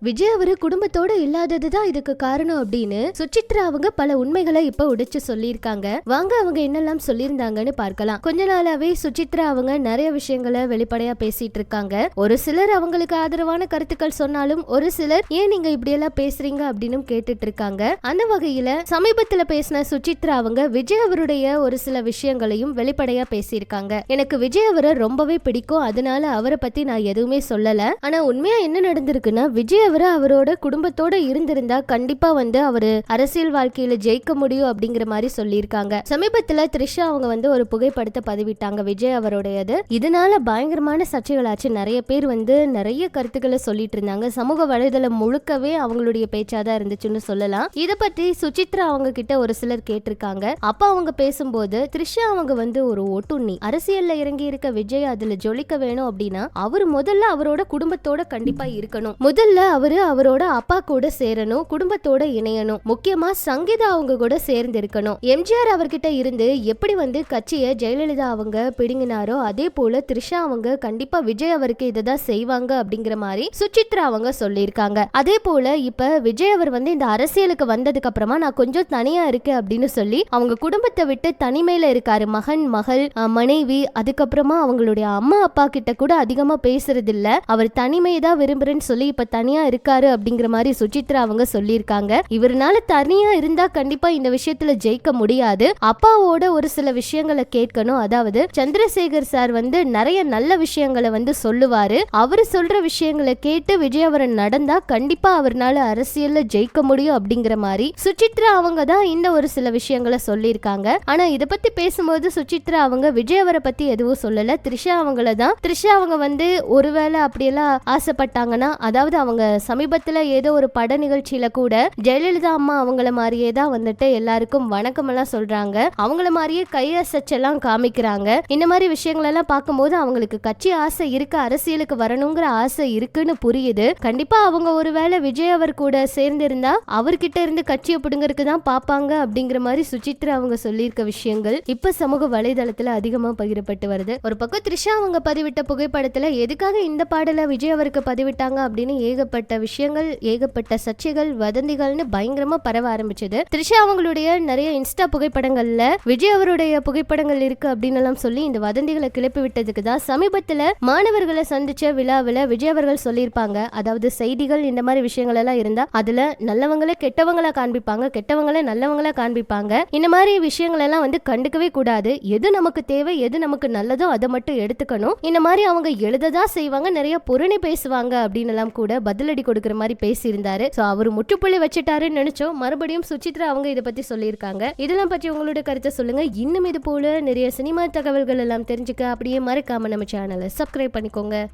விஜய் அவரு குடும்பத்தோட இல்லாததுதான் இதுக்கு காரணம் அப்படின்னு சுச்சித்ரா அவங்க பல உண்மைகளை இப்ப உடைச்சு சொல்லியிருக்காங்க. வாங்க அவங்க என்னெல்லாம் சொல்லியிருந்தாங்கன்னு பார்க்கலாம். கொஞ்ச நாளாவே சுச்சித்ரா அவங்க நிறைய விஷயங்களை வெளிப்படையா பேசிட்டு இருக்காங்க. ஒரு சிலர் அவங்களுக்கு ஆதரவான கருத்துக்கள் சொன்னாலும் ஒரு சிலர் ஏன் நீங்க இப்படி எல்லாம் பேசுறீங்க? அப்படின்னு கேட்டுட்டு இருக்காங்க. அந்த வகையில சமீபத்துல பேசின சுச்சித்ரா அவங்க விஜய் அவருடைய ஒரு சில விஷயங்களையும் வெளிப்படையா பேசியிருக்காங்க. எனக்கு விஜய் அவரை ரொம்பவே பிடிக்கும். அதனால அவரை பத்தி நான் எதுவுமே சொல்லல. ஆனா உண்மையா என்ன நடந்திருக்குன்னா விஜய் அவர் அவரோட குடும்பத்தோட இருந்திருந்தா கண்டிப்பா வந்து அவரு அரசியல் வாழ்க்கையில ஜெயிக்க முடியும் அப்படிங்கிற மாதிரி சொல்லியிருக்காங்க. சமீபத்துல த்ரிஷா அவங்க வந்து ஒரு புகைப்படத்தை பதிவிட்டாங்க விஜய் அவருடையது. இதனால பயங்கரமான சர்ச்சைகளாச்சு. நிறைய பேர் வந்து நிறைய கருத்துக்களை சொல்லிட்டு இருந்தாங்க. சமூக வலைதளம் முழுக்கவே அவங்களுடைய பேச்சாதான் இருந்துச்சுன்னு சொல்லலாம். இத பத்தி சுசித்ரா அவங்க கிட்ட ஒரு சிலர் கேட்டிருக்காங்க. அப்ப அவங்க பேசும்போது த்ரிஷா அவங்க வந்து ஒரு ஒட்டுண்ணி அரசியல்ல இறங்கி இருக்க விஜய் அதுல ஜொலிக்க வேணும் அப்படின்னா அவர் முதல்ல அவரோட குடும்பத்தோட கண்டிப்பா இருக்கணும். முதல்ல அவர் அவரோட அப்பா கூட சேரணும் குடும்பத்தோட இணையணும். முக்கியமா சங்கீதா அவங்க கூட சேர்ந்து இருக்கணும் எம்ஜிஆர் அவர்கிட்ட இருந்து எப்படி வந்து கட்சியை ஜெயலலிதா அவங்க பிடுங்கினாரோ அதே போல த்ரிஷா அவங்க கண்டிப்பா விஜய் அவருக்கு இதை செய்வாங்க அப்படிங்கிற மாதிரி சுசித்ரா அவங்க சொல்லியிருக்காங்க. அதே போல இப்ப விஜய் அவர் வந்து இந்த அரசியலுக்கு வந்ததுக்கு அப்புறமா நான் கொஞ்சம் தனியா இருக்கேன் அப்படின்னு சொல்லி அவங்க குடும்பத்தை விட்டு தனிமையில இருக்காரு. மகன் மகள் மனைவி அதுக்கப்புறமா அவங்களுடைய அம்மா அப்பா கிட்ட கூட அதிகமா பேசுறது இல்ல அவர் தனிமையை தான் விரும்புறேன்னு சொல்லி இப்ப தனியா இருக்காரு அப்படிங்கிற மாதிரி சுசித்ரா அவங்க சொல்லியிருக்காங்க. இவருனால தனியா இருந்தா கண்டிப்பா இந்த விஷயத்துல ஜெயிக்க முடியாது. அப்பாவோட ஒரு சில விஷயங்களை கேட்கணும். அதாவது சந்திரசேகர் சார் வந்து நிறைய நல்ல விஷயங்களை வந்து சொல்லுவாரு. அவரு சொல்ற விஷயங்களை கேட்டு விஜயவரன் நடந்தா கண்டிப்பா அவர்னால அரசியல்ல ஜெயிக்க முடியும் அப்படிங்கிற மாதிரி சுசித்ரா அவங்க தான் இந்த ஒரு சில விஷயங்களை சொல்லியிருக்காங்க. ஆனா இத பத்தி பேசும்போது சுசித்ரா அவங்க விஜயவரை பத்தி எதுவும் சொல்லல. த்ரிஷா அவங்கள தான். த்ரிஷா அவங்க வந்து ஒருவேளை அப்படியெல்லாம் ஆசைப்பட்டாங்கன்னா அதாவது அவங்க சமீபத்துல ஏதோ ஒரு பட நிகழ்ச்சியில கூட ஜெயலலிதா அம்மா அவங்கள மாதிரியே தான் வந்துட்டு எல்லாருக்கும் வணக்கம் எல்லாம் சொல்றாங்க. அவங்கள மாதிரியே கையசச்செல்லாம் காமிக்கிறாங்க. இந்த மாதிரி விஷயங்கள் எல்லாம் பார்க்கும்போது அவங்களுக்கு கட்சி ஆசை இருக்கு அரசியலுக்கு வரணுங்கிற ஆசை இருக்குன்னு புரியுது. கண்டிப்பா அவங்க ஒருவேளை விஜய் அவர் கூட சேர்ந்து இருந்தா அவர்கிட்ட இருந்து கட்சியை பிடுங்கறதுக்கு தான் பார்ப்பாங்க அப்படிங்கிற மாதிரி சுசித்ரா அவங்க சொல்லியிருக்க விஷயங்கள் இப்ப சமூக வலைதளத்துல அதிகமா பகிரப்பட்டு வருது. ஒரு பக்கம் த்ரிஷா அவங்க பதிவிட்ட புகைப்படத்துல எதுக்காக இந்த பாடலை விஜய் அவருக்கு பதிவிட்டாங்க அப்படின்னு ஏகப்பட்ட விஷயங்கள் ஏகப்பட்ட சர்ச்சைகள் வதந்திகள்னு பயங்கரமா பரவ ஆரம்பிச்சது. த்ரிஷா அவங்களுடைய நிறைய இன்ஸ்டா புகைப்படங்கள்ல விஜய் அவருடைய புகைப்படங்கள் இருக்கு அப்படின்னு எல்லாம் சொல்லி இந்த வதந்திகளை கிளப்பி விட்டதுக்கு தான் சமீபத்துல மாணவர்களை சந்திச்ச விழாவில் விஜய் அவர்கள் சொல்லியிருப்பாங்க. அதாவது செய்திகள் இந்த மாதிரி விஷயங்கள் எல்லாம் இருந்தா அதுல நல்லவங்கள கெட்டவங்களா காண்பிப்பாங்க கெட்டவங்கள நல்லவங்களா காண்பிப்பாங்க. இந்த மாதிரி விஷயங்கள் எல்லாம் வந்து கண்டுக்கவே கூடாது. எது நமக்கு தேவை எது நமக்கு நல்லதோ அதை மட்டும் எடுத்துக்கணும். இந்த மாதிரி அவங்க எழுததா செய்வாங்க நிறைய புரணி பேசுவாங்க அப்படின்னு எல்லாம் கூட பதிலடி கொடுக்கிற மாதிரி பேசியிருந்தாரு. ஸோ அவர் முற்றுப்புள்ளி வச்சுட்டாருன்னு நினைச்சோம். மறுபடியும் சுசித்ரா அவங்க இதை பத்தி சொல்லியிருக்காங்க. இதெல்லாம் பற்றி உங்களோட கருத்தை சொல்லுங்க. இன்னும் இது போல நிறைய சினிமா தகவல்கள் எல்லாம் தெரிஞ்சுக்க அப்படியே மறக்காம நம்ம சேனலை சப்ஸ்கிரைப் பண்ணிக்கோங்க.